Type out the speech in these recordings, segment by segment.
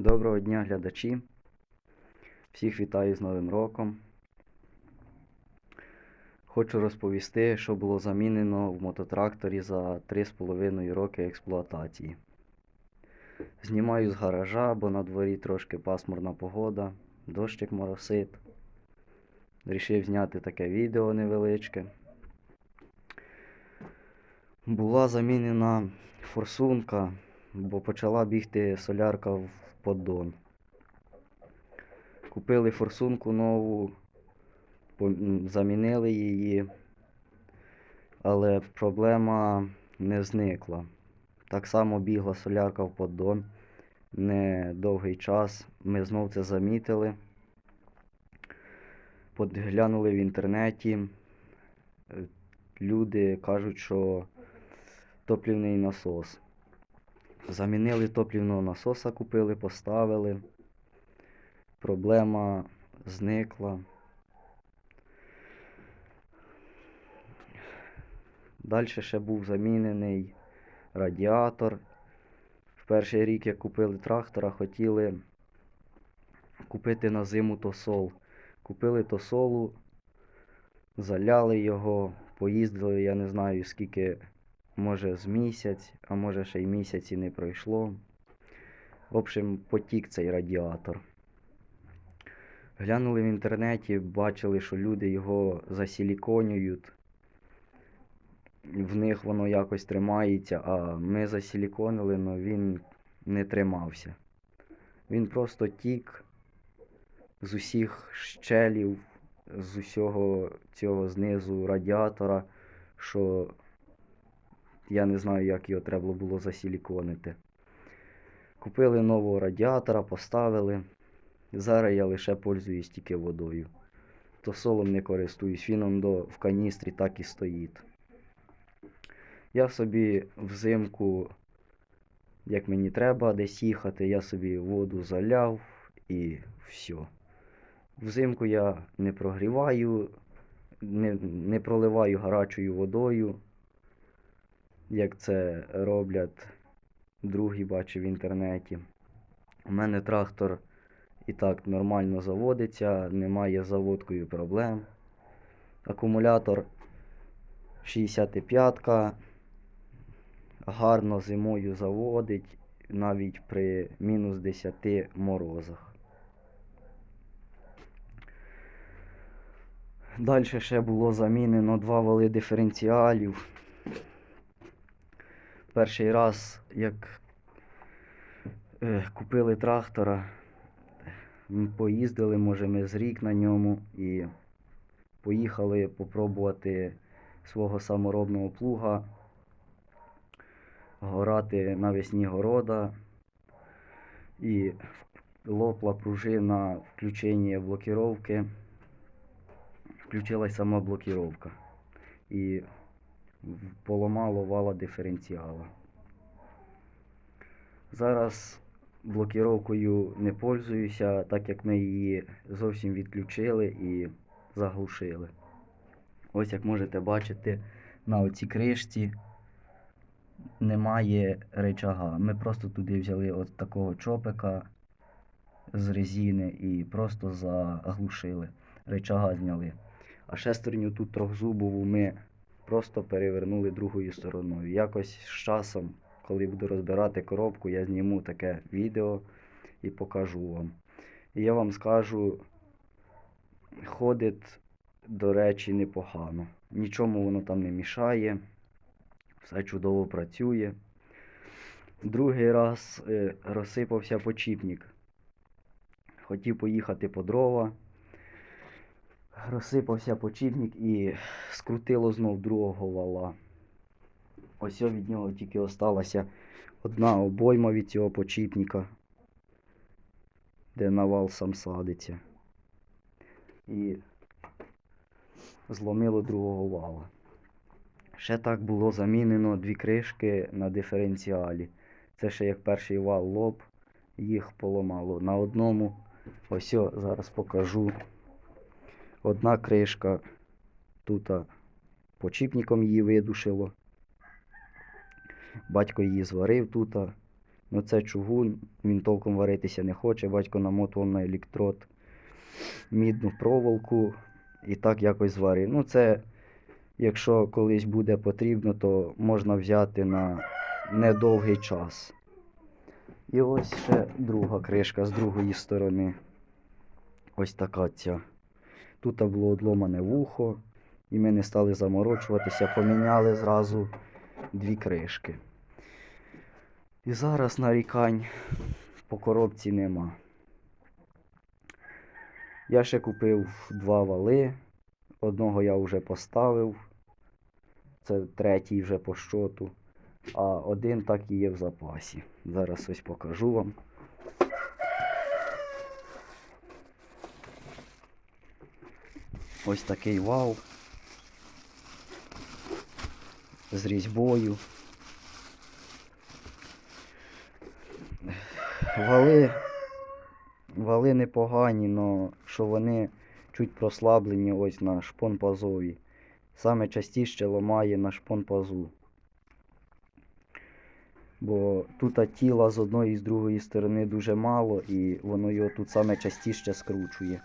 Доброго дня, глядачі. Всіх вітаю з Новим роком. Хочу розповісти, що було замінено в мототракторі за 3,5 роки експлуатації. Знімаю з гаража, бо на дворі трошки пасмурна погода, дощик моросить. Рішив зняти таке відео невеличке. Була замінена форсунка, бо почала бігти солярка в поддон. Купили форсунку нову, замінили її, але проблема не зникла. Так само бігла солярка в поддон. Не довгий час. Ми знов це замітили. Подглянули в інтернеті. Е, Люди кажуть, що топлівний насос. Замінили топлівного насоса, купили, поставили. Проблема зникла. Далі ще був замінений радіатор. В перший рік, як купили трактора, хотіли купити на зиму тосол. Купили тосолу, заляли його, поїздили, я не знаю скільки, може з місяць, а може ще й місяць і не пройшло. В общем, потік цей радіатор. Глянули в інтернеті, бачили, що люди його засіліконюють. В них воно якось тримається, а ми засіліконили, але він не тримався. Він просто тік з усіх щелів, з усього цього знизу радіатора, що я не знаю, як його треба було засіліконити. Купили нового радіатора, поставили. Зараз я лише пользуюсь тільки водою. То солом не користуюсь, він до, в каністрі так і стоїть. Я собі взимку, як мені треба десь їхати, я собі воду заляв і все. Взимку я не прогріваю, не, не проливаю гарячою водою, як це роблять другі бачив в інтернеті. У мене трактор і так нормально заводиться, немає заводкою проблем. Акумулятор 65-ка гарно зимою заводить навіть при мінус 10 морозах. Далі ще було замінено два вали диференціалів. Перший раз, як е, купили трактора, поїздили, може, ми з рік на ньому і поїхали попробувати свого саморобного плуга, горати навесні города. І лопла пружина включення блокировки. Включилась сама блокировка. І поламало вала диференціала. Зараз блокіровкою не пользуюся, так як ми її зовсім відключили і заглушили. Ось як можете бачити, на оцій кришці немає речага. Ми просто туди взяли от такого чопика з резини і просто заглушили. Речага зняли. А шестерню тут трьохзубову ми просто перевернули другою стороною. Якось з часом, коли буду розбирати коробку, я зніму таке відео і покажу вам. І я вам скажу, ходить, до речі, непогано. Нічому воно там не мішає. Все чудово працює. Другий раз е, розсипався почіпник. Хотів поїхати по дрова. Розсипався почіпник і скрутило знов другого вала. Ось від нього тільки осталася одна обойма від цього почіпника, де навал сам садиться. І зломило другого вала. Ще так було замінено дві кришки на диференціалі. Це ще як перший вал лоб, їх поламало. На одному, ось зараз покажу. Одна кришка тут почіпником її видушило. Батько її зварив тут, Ну це чугун, він толком варитися не хоче. Батько намотував на електрод мідну проволоку і так якось зварив. Ну це, якщо колись буде потрібно, то можна взяти на недовгий час. І ось ще друга кришка з другої сторони. Ось така ця. Тут було одломане вухо, і ми не стали заморочуватися, поміняли зразу дві кришки. І зараз нарікань по коробці нема. Я ще купив два вали. Одного я вже поставив. Це третій вже по щоту. А один так і є в запасі. Зараз ось покажу вам. Ось такий вал з різьбою. Вали, вали непогані, але що вони чуть прослаблені ось на шпон-пазові. Саме частіше ламає на шпон-пазу. Бо тут тіла з одної і з другої сторони дуже мало, і воно його тут саме частіше скручує.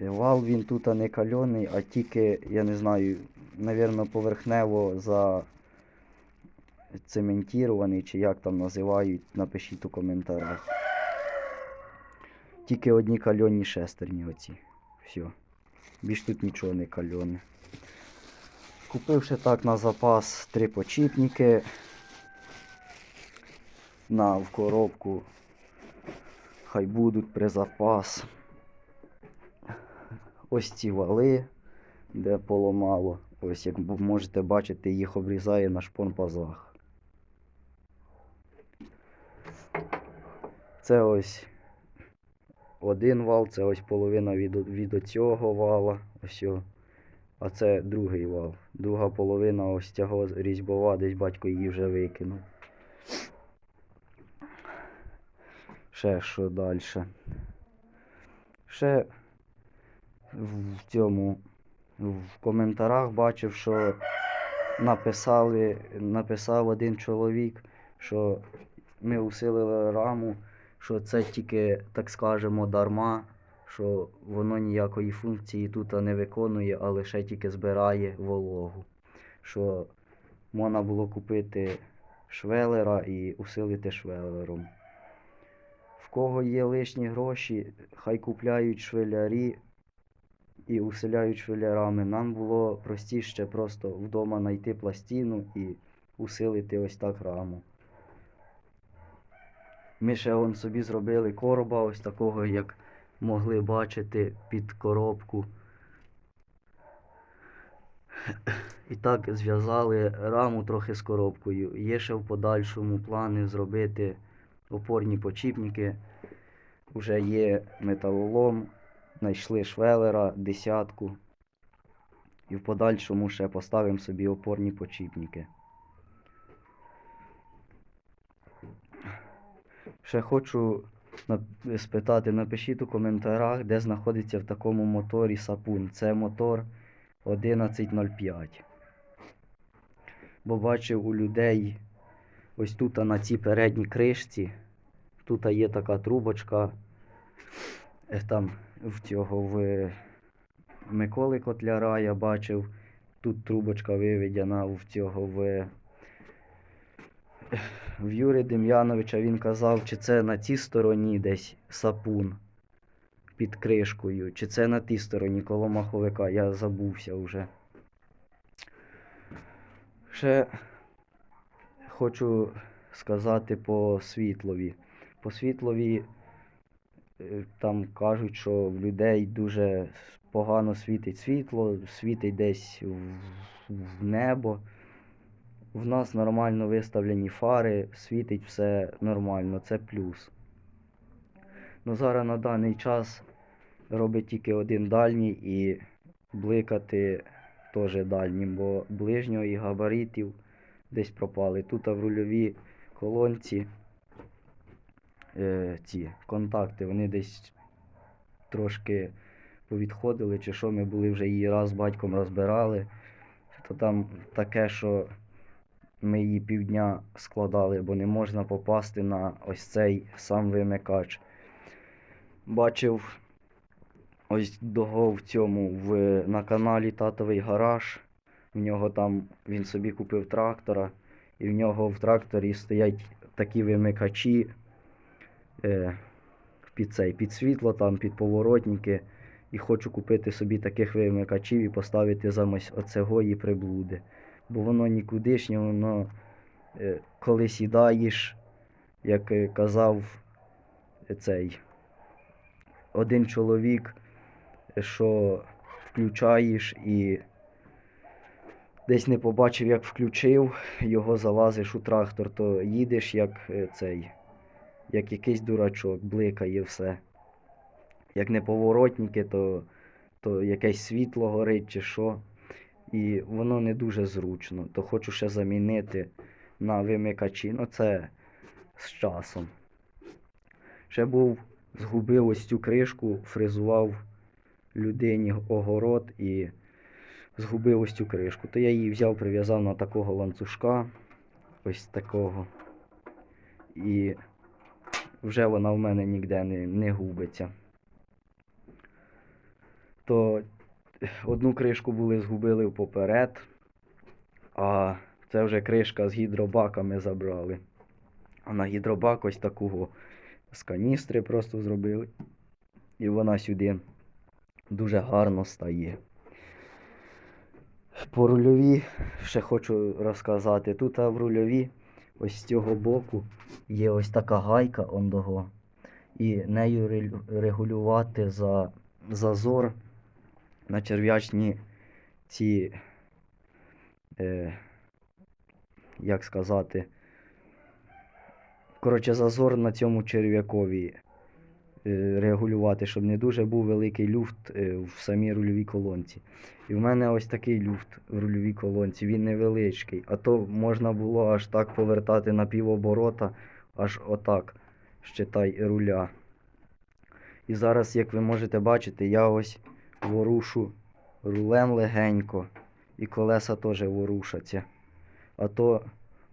Вал він тут не кальоний, а тільки, я не знаю, навірно, поверхнево зацементірований, чи як там називають, напишіть у коментарях. Тільки одні кальонні шестерні оці. Все. Більш тут нічого не кальоне. Купив ще так на запас три почіпники. На в коробку. Хай будуть при запас. Ось ці вали, де поламало. Ось як можете бачити, їх обрізає на шпонпазах. Це ось один вал, це ось половина від, від оцього вала. Ось. А це другий вал. Друга половина ось цього різьбова, десь батько її вже викинув. Ще що далі? Ще в цьому в коментарях бачив, що написали, написав один чоловік, що ми усилили раму, що це тільки, так скажемо, дарма, що воно ніякої функції тут не виконує, а лише тільки збирає вологу. Що можна було купити швелера і усилити швелером. В кого є лишні гроші, хай купляють швелярі і усиляють швелярами. Нам було простіше просто вдома знайти пластину і усилити ось так раму. Ми ще он собі зробили короба ось такого, як могли бачити під коробку. І так зв'язали раму трохи з коробкою. Є ще в подальшому плани зробити опорні почіпники. Уже є металолом, знайшли швелера, десятку. І в подальшому ще поставимо собі опорні почіпники. Ще хочу спитати, напишіть у коментарях, де знаходиться в такому моторі сапун. Це мотор 1105. Бо бачив у людей ось тут на цій передній кришці. Тут є така трубочка. е, Там в цього в Миколи Котляра я бачив. Тут трубочка виведена в цього в, в Юри Дем'яновича. Він казав, чи це на цій стороні десь сапун під кришкою, чи це на тій стороні коло маховика. Я забувся вже. Ще хочу сказати по світлові. По світлові там кажуть, що в людей дуже погано світить світло, світить десь в, в небо. В нас нормально виставлені фари, світить все нормально, це плюс. Ну зараз на даний час робить тільки один дальній і бликати теж дальнім, бо ближнього і габаритів десь пропали. Тут в рульовій колонці е, ці контакти, вони десь трошки повідходили, чи що ми були вже її раз з батьком розбирали, то там таке, що ми її півдня складали, бо не можна попасти на ось цей сам вимикач. Бачив ось того в цьому в, на каналі Татовий гараж. В нього там він собі купив трактора, і в нього в тракторі стоять такі вимикачі під цей, під світло, там, під поворотники. І хочу купити собі таких вимикачів і поставити замість оцегої приблуди. Бо воно нікудишнє, воно е, коли сідаєш, як е, казав е, цей один чоловік, е, що включаєш і десь не побачив, як включив, його залазиш у трактор, то їдеш як е, цей, як якийсь дурачок, бликає все. Як не поворотники, то, то якесь світло горить чи що. І воно не дуже зручно. То хочу ще замінити на вимикачі. Ну це з часом. Ще був, згубив ось цю кришку, фрезував людині огород і згубив ось цю кришку. То я її взяв, прив'язав на такого ланцюжка, ось такого. І вже вона в мене ніде не, не губиться. То одну кришку були згубили поперед, а це вже кришка з гідробаками забрали. А на гідробак ось такого з каністри просто зробили. І вона сюди дуже гарно стає. По рульові ще хочу розказати. Тут в рульові ось з цього боку є ось така гайка ондого. І нею регулювати за зазор на черв'ячні ці, е, як сказати, коротше, зазор на цьому черв'якові регулювати, щоб не дуже був великий люфт е, в самій рульовій колонці. І в мене ось такий люфт в рульовій колонці, він невеличкий, а то можна було аж так повертати на півоборота, аж отак, щитай руля. І зараз, як ви можете бачити, я ось ворушу рулем легенько, і колеса теж ворушаться. А то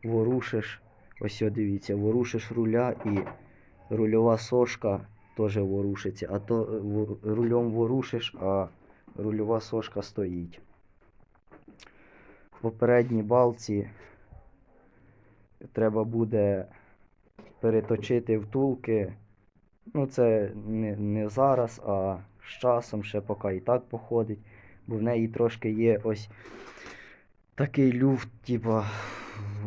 ворушиш, ось дивіться, ворушиш руля і рульова сошка теж ворушиться. А то е, рулем ворушиш, а рульова сошка стоїть. В попередній балці треба буде переточити втулки. Ну, це не, не зараз, а з часом ще поки і так походить, бо в неї трошки є ось такий люфт, типа,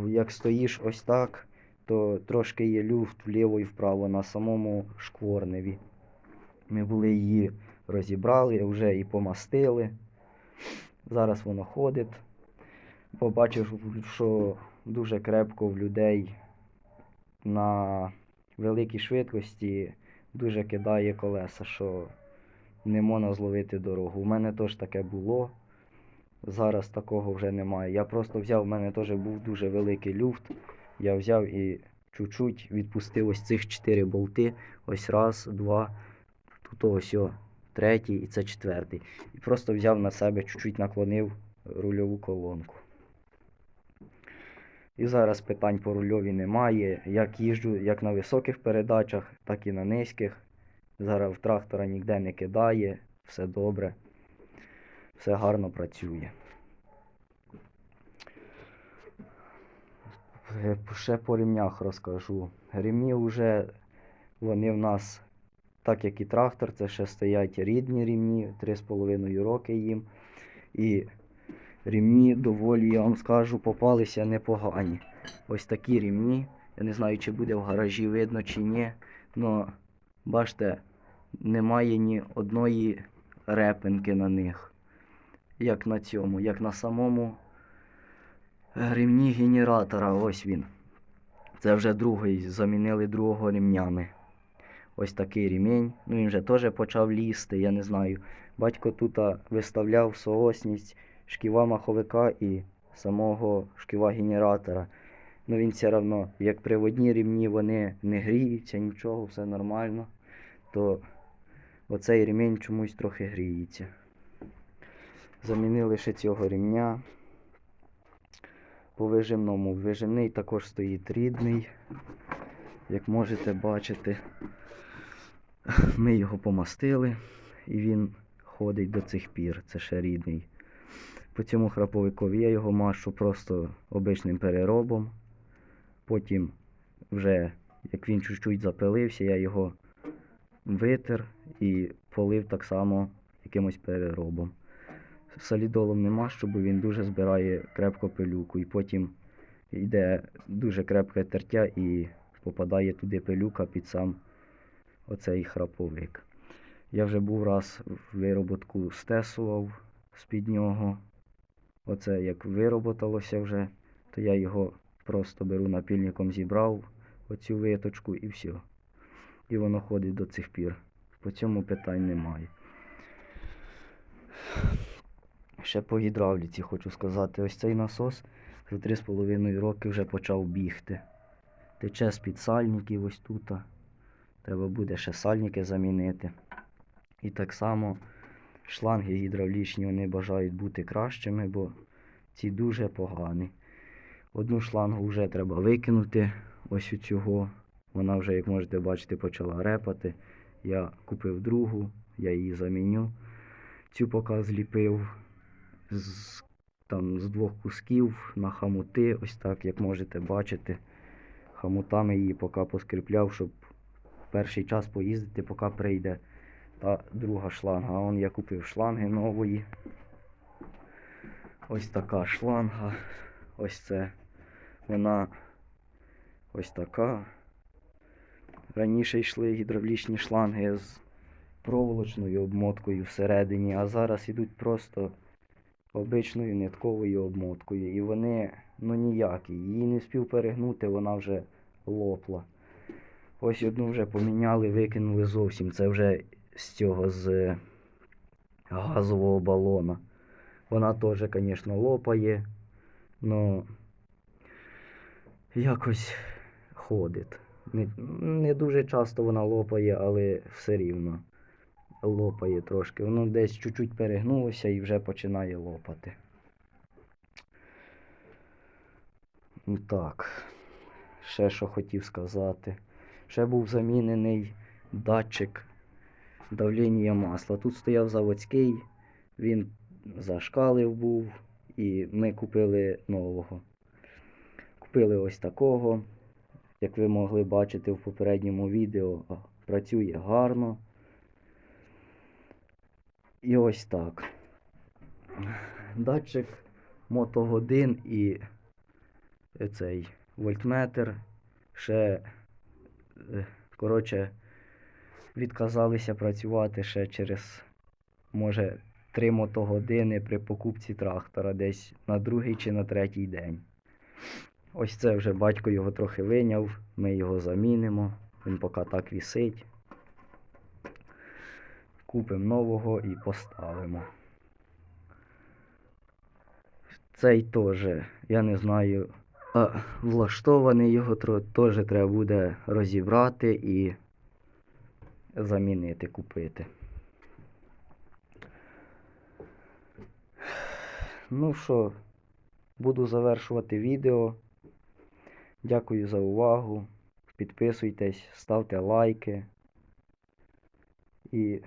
як стоїш ось так, то трошки є люфт вліво і вправо на самому шкворневі. Ми були її розібрали, вже і помастили. Зараз воно ходить. Побачив, що дуже крепко в людей на великій швидкості дуже кидає колеса, що не можна зловити дорогу. У мене теж таке було. Зараз такого вже немає. Я просто взяв, у мене теж був дуже великий люфт. Я взяв і чуть-чуть відпустив ось цих чотири болти. Ось раз, два, тут ось о, третій і це четвертий. І просто взяв на себе, чуть-чуть наклонив рульову колонку. І зараз питань по рульові немає. Як їжджу як на високих передачах, так і на низьких. Зараз в трактора ніде не кидає, все добре, все гарно працює. Е, Ще по рівнях розкажу. Ремні вже вони в нас, так як і трактор, це ще стоять рідні рівні, 3,5 роки їм. І рівні доволі, я вам скажу, попалися непогані. Ось такі рівні. Я не знаю, чи буде в гаражі видно чи ні. Но бачите, немає ні одної репинки на них. Як на цьому, як на самому ремні генератора. Ось він. Це вже другий, замінили другого ремнями. Ось такий ремінь. Ну він вже теж почав лізти, я не знаю. Батько тут виставляв соосність шківа маховика і самого шківа генератора. Ну він все одно, як приводні рівні, вони не гріються, нічого, все нормально. То оцей ремінь чомусь трохи гріється. Замінили ще цього ремня. По вижимному. Вижимний також стоїть рідний. Як можете бачити, ми його помастили і він ходить до цих пір. Це ще рідний. По цьому храповикові я його машу просто обичним переробом. Потім, вже як він чуть-чуть запилився, я його витер і полив так само якимось переробом. Солідолом нема, щоб він дуже збирає крепко пилюку. І потім йде дуже крепке тертя і попадає туди пилюка під сам оцей храповик. Я вже був раз вироботку стесував з-під нього. Оце як вироботалося вже, то я його просто беру напільником, зібрав оцю виточку і все. І воно ходить до цих пір. По цьому питань немає. Ще по гідравліці хочу сказати, ось цей насос за 3,5 роки вже почав бігти. Тече з-під сальників ось тут. Треба буде ще сальники замінити. І так само шланги гідравлічні вони бажають бути кращими, бо ці дуже погані. Одну шлангу вже треба викинути, ось у цього. Вона вже, як можете бачити, почала репати. Я купив другу, я її заміню. Цю поки зліпив з, там, з двох кусків на хамути, ось так, як можете бачити. Хамутами її поки поскріпляв, щоб перший час поїздити, поки прийде та друга шланга. А он я купив шланги нової. Ось така шланга. Ось це. Вона ось така. Раніше йшли гідравлічні шланги з проволочною обмоткою всередині, а зараз ідуть просто обичною нитковою обмоткою. І вони ну ніякі. Її не спів перегнути, вона вже лопла. Ось одну вже поміняли, викинули зовсім. Це вже з цього з газового балона. Вона теж, звісно, лопає, але якось ходить. Не, не дуже часто вона лопає, але все рівно лопає трошки. Воно десь чуть-чуть перегнулося і вже починає лопати. Ну Так, ще що хотів сказати. Ще був замінений датчик давлення масла. Тут стояв заводський, він зашкалив був, і ми купили нового. Купили ось такого. Як ви могли бачити в попередньому відео, працює гарно. І ось так. Датчик мотогодин і цей вольтметр ще, е, коротше, відказалися працювати ще через, може, 3 мотогодини при покупці трактора десь на другий чи на третій день. Ось це вже батько його трохи виняв, ми його замінимо. Він поки так вісить. Купимо нового і поставимо. Цей теж, я не знаю, влаштований його теж треба буде розібрати і замінити, купити. Ну що, буду завершувати відео. Дякую за увагу. Підписуйтесь, ставте лайки і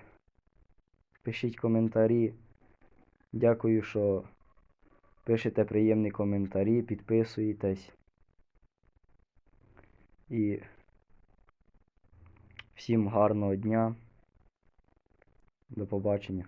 пишіть коментарі. Дякую, що пишете приємні коментарі, підписуєтесь. І всім гарного дня. До побачення.